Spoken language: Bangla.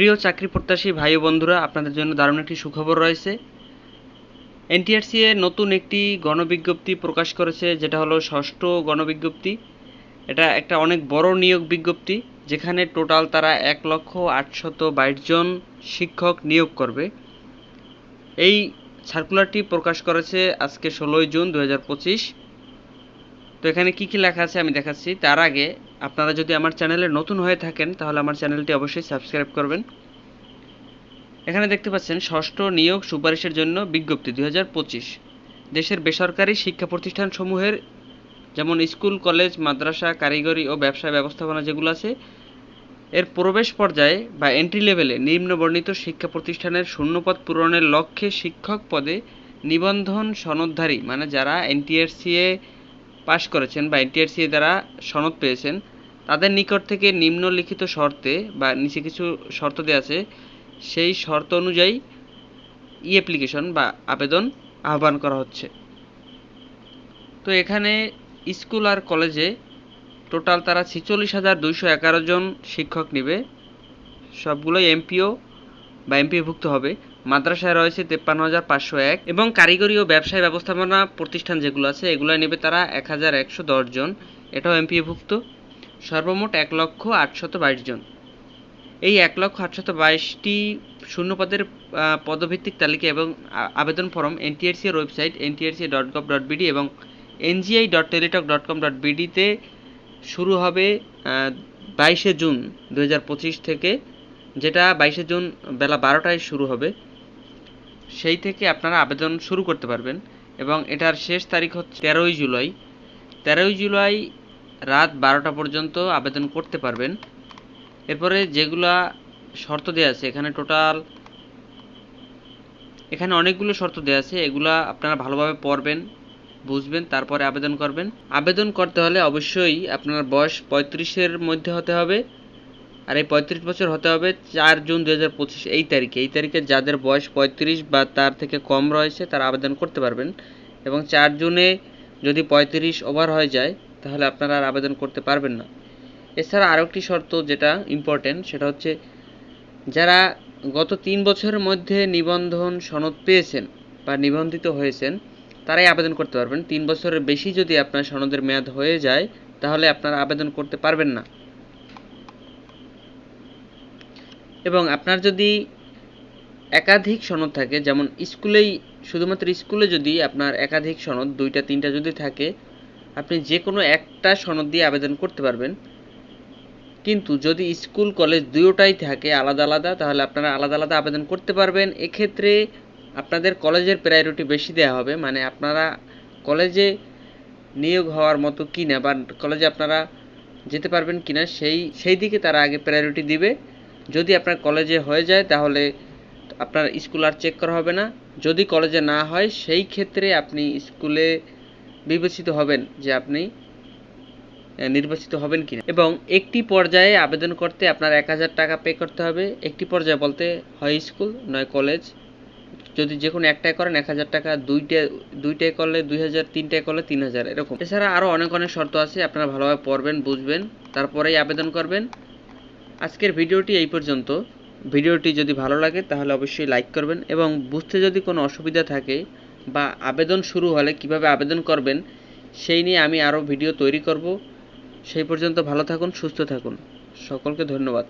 প্রিয় চাকরি প্রত্যাশী ভাই বন্ধুরা, আপনাদের জন্য দারুণ একটি সুখবর রয়েছে। এনটিআরসি এর নতুন একটি গণবিজ্ঞপ্তি প্রকাশ করেছে, যেটা হলো ষষ্ঠ গণবিজ্ঞপ্তি। এটা একটা অনেক বড় নিয়োগ বিজ্ঞপ্তি, যেখানে টোটাল তারা এক লক্ষ আটশত বাইশ জন শিক্ষক নিয়োগ করবে। এই সার্কুলারটি প্রকাশ করেছে আজকে ষোলোই জুন দু পঁচিশ। তো এখানে কি কি লেখা আছে আমি দেখাচ্ছি। তার আগে আপনারা যদি আমার চ্যানেলে নতুন হয়ে থাকেন, তাহলে আমার চ্যানেলটি অবশ্যই সাবস্ক্রাইব করবেন। এখানে দেখতে পাচ্ছেন, ষষ্ঠ নিয়োগ সুপারিশের জন্য বিজ্ঞপ্তি দুই হাজার পঁচিশ। দেশের বেসরকারি শিক্ষা প্রতিষ্ঠানসমূহের যেমন স্কুল, কলেজ, মাদ্রাসা, কারিগরি ও ব্যবসা ব্যবস্থাপনা যেগুলো আছে, এর প্রবেশ পর্যায়ে বা এন্ট্রি লেভেলে নিম্ন বর্ণিত শিক্ষা প্রতিষ্ঠানের শূন্যপদ পূরণের লক্ষ্যে শিক্ষক পদে নিবন্ধন সনদধারী মানে যারা এনটিআরসিএ পাশ করেছেন বা এনটিআরসি দ্বারা সনদ পেয়েছেন, তাদের নিকট থেকে নিম্নলিখিত শর্তে বা নিচে কিছু শর্ত দেওয়া আছে, সেই শর্ত অনুযায়ী ই অ্যাপ্লিকেশন বা আবেদন আহ্বান করা হচ্ছে। তো এখানে স্কুল আর কলেজে টোটাল তারা ছেচল্লিশ হাজার দুইশো এগারো জন শিক্ষক নেবে, সবগুলোই এমপিও বা এমপিভুক্ত হবে। মাদ্রাসায় রয়েছে তেপ্পান্ন হাজার পাঁচশো এক এবং কারিগরি ও ব্যবসায় ব্যবস্থাপনা প্রতিষ্ঠান যেগুলো আছে, এগুলো নেবে তারা এক হাজার একশো দশ জন। এটাও এমপিভুক্ত সর্বমোট এক লক্ষ আটশত বাইশ জন। এই এক লক্ষ আটশত বাইশটি শূন্যপদের পদভিত্তিক তালিকা এবং আবেদন ফর্ম এনটিআরসি এর website NTRC dot gov dot BD এবং NGI dot Teletalk dot com dot বিডিতে শুরু হবে বাইশে জুন দু হাজার পঁচিশ থেকে, যেটা বাইশে জুন বেলা বারোটায় শুরু হবে। সেই থেকে আপনারা আবেদন শুরু করতে পারবেন এবং এটার শেষ তারিখ হচ্ছে তেরোই জুলাই। তেরোই জুলাই রাত বারোটা পর্যন্ত আবেদন করতে পারবেন। এরপরে যেগুলা শর্ত দেওয়া আছে, এখানে টোটাল এখানে অনেকগুলো শর্ত দেওয়া আছে, এগুলা আপনারা ভালোভাবে পড়বেন, বুঝবেন, তারপরে আবেদন করবেন। আবেদন করতে হলে অবশ্যই আপনার বয়স পঁয়ত্রিশের মধ্যে হতে হবে। আর এই পঁয়ত্রিশ বছর হতে হবে চার জুন দু হাজার পঁচিশ, এই তারিখে। এই তারিখে যাদের বয়স পঁয়ত্রিশ বা তার থেকে কম রয়েছে, তারা আবেদন করতে পারবেন। এবং চার জুনে যদি পঁয়ত্রিশ ওভার হয়ে যায়, তাহলে আপনারা আর আবেদন করতে পারবেন না। এছাড়া আরও একটি শর্ত যেটা ইম্পর্টেন্ট সেটা হচ্ছে যারা গত তিন বছরের মধ্যে নিবন্ধন সনদ পেয়েছেন বা নিবন্ধিত হয়েছেন, তারাই আবেদন করতে পারবেন। তিন বছরের বেশি যদি আপনার সনদের মেয়াদ হয়ে যায়, তাহলে আপনারা আবেদন করতে পারবেন না। এবং আপনার যদি একাধিক সনদ থাকে, যেমন স্কুলেই, শুধুমাত্র স্কুলে যদি আপনার একাধিক সনদ, দুইটা, তিনটা যদি থাকে, আপনি যে কোনো একটা সনদ দিয়ে আবেদন করতে পারবেন। কিন্তু যদি স্কুল, কলেজ দুটোটাই থাকে আলাদা আলাদা, তাহলে আপনারা আলাদা আলাদা আবেদন করতে পারবেন। এক্ষেত্রে আপনাদের কলেজের প্রায়োরিটি বেশি দেওয়া হবে। মানে আপনারা কলেজে নিয়োগ হওয়ার মতো কিনা বা কলেজে আপনারা যেতে পারবেন কিনা, সেই সেই দিকে তারা আগে প্রায়োরিটি দিবে। যদি আপনার কলেজে হয়ে যায়, তাহলে আপনার স্কুল আর চেক করা হবে না। যদি কলেজে না হয়, সেই ক্ষেত্রে আপনি স্কুলে বিবেচিত হবেন যে আপনি নির্বাচিত হবেন কিনা। এবং একটি পর্যায়ে আবেদন করতে আপনার এক হাজার টাকা পে করতে হবে। একটি পর্যায়ে বলতে হয় স্কুল নয় কলেজ যদি যে কোনো একটাই করেন, এক হাজার টাকা, দুইটা দুইটায় করলে দুই হাজার তিনটায় করলে তিন হাজার, এরকম। এছাড়া আরও অনেক অনেক শর্ত আছে, আপনারা ভালোভাবে পড়বেন, বুঝবেন, তারপরেই আবেদন করবেন। আজকের ভিডিওটি এই পর্যন্ত। ভিডিওটি যদি ভালো লাগে, তাহলে অবশ্যই লাইক করবেন এবং বুঝতে যদি কোনো অসুবিধা থাকে বা আবেদন শুরু হলে কীভাবে আবেদন করবেন, সেই নিয়ে আমি আরও ভিডিও তৈরি করব। সেই পর্যন্ত ভালো থাকুন, সুস্থ থাকুন। সকলকে ধন্যবাদ।